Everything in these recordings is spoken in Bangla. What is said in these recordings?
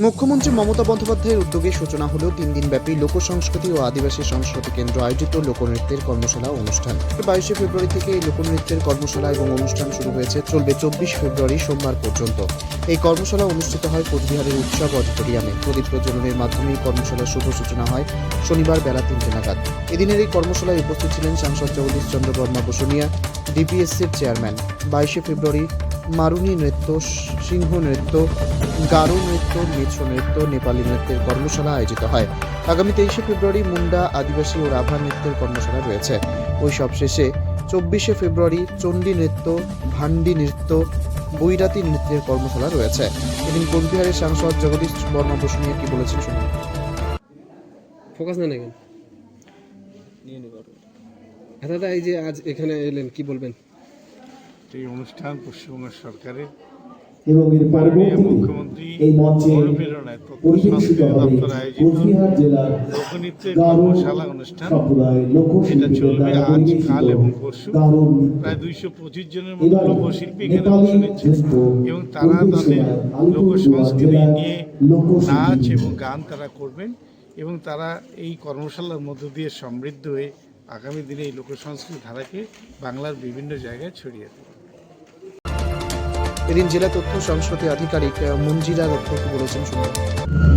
মুখ্যমন্ত্রী মমতা বন্দ্যোপাধ্যায়ের উদ্যোগে সূচনা হল তিন দিনব্যাপী লোক সংস্কৃতি ও আদিবাসী সংস্কৃতি কেন্দ্র আয়োজিত লোকনৃত্যের কর্মশালা অনুষ্ঠান। বাইশে ফেব্রুয়ারি থেকে এই লোকনৃত্যের কর্মশালা এবং অনুষ্ঠান শুরু হয়েছে, চলবে চব্বিশ ফেব্রুয়ারি সোমবার পর্যন্ত। এই কর্মশালা অনুষ্ঠিত হয় কোচবিহারের উৎসব অডিটোরিয়ামে। প্রদীপ প্রজ্বলনের মাধ্যমে এই কর্মশালার শুভ সূচনা হয় শনিবার বেলা তিনটে নাগাদ। এদিনের এই কর্মশালায় উপস্থিত ছিলেন সাংসদ জগদীশ চন্দ্র বর্মা বসুনিয়া, ডিপিএসসির চেয়ারম্যান। বাইশে ফেব্রুয়ারি মারুনি নৃত্য সিংহ নৃত্য গারো নৃত্য মিশ্র নৃত্য নেপালি নৃত্যের কর্মশালা আয়োজিত হয়। আগামী তেইশে ফেব্রুয়ারি মুন্ডা আদিবাসী ও রাভা নৃত্যের কর্মশালা রয়েছে। ওই সব শেষে চব্বিশে ফেব্রুয়ারি চণ্ডী নৃত্য ভান্ডি নৃত্য বৈরাতি নৃত্যের কর্মশালা রয়েছে। এদিন কোচবিহারের সাংসদ জগদীশ বর্মা বসুনিয়া কি বলেছেন শুনুন। ফোকাস নেন কেন হ্যাঁ দাদা এই যে আজ এখানে এলেন কি বলবেন? এই অনুষ্ঠান পশ্চিমবঙ্গ সরকারের এবং এর মুখ্যমন্ত্রী এই মঞ্চে পরিবেশিত হবে কোচবিহার জেলার কর্মশালা অনুষ্ঠান। এটা চলবে আজ কাল এবং পরশু। প্রায় দুইশো পঁচিশ জনের মতো লোকশিল্পী এখানে অংশ নিচ্ছে এবং তারা তাদের লোক সংস্কৃতি নিয়ে নাচ এবং গান তারা করবেন এবং তারা এই কর্মশালার মধ্য দিয়ে সমৃদ্ধ হয়ে আগামী দিনে এই লোক সংস্কৃতি ধারাকে বাংলার বিভিন্ন জায়গায় ছড়িয়ে দেবে। এদিন জেলা তথ্য সংস্কৃতি আধিকারিক মঞ্জিরা রক্ষক বলেছেন শুনুন।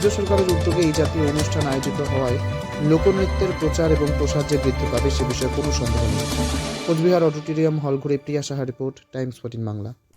রাজ্য সরকারের উদ্যোগে এই জাতীয় অনুষ্ঠান আয়োজিত হওয়ায় লোকনৃত্যের প্রচার এবং প্রসার যে বৃদ্ধি পাবে সে বিষয়ে কোনো সন্দেহ নেই। কোচবিহার অডিটোরিয়াম হল ঘুরে Priya Saha report, Times fourteen Bangla.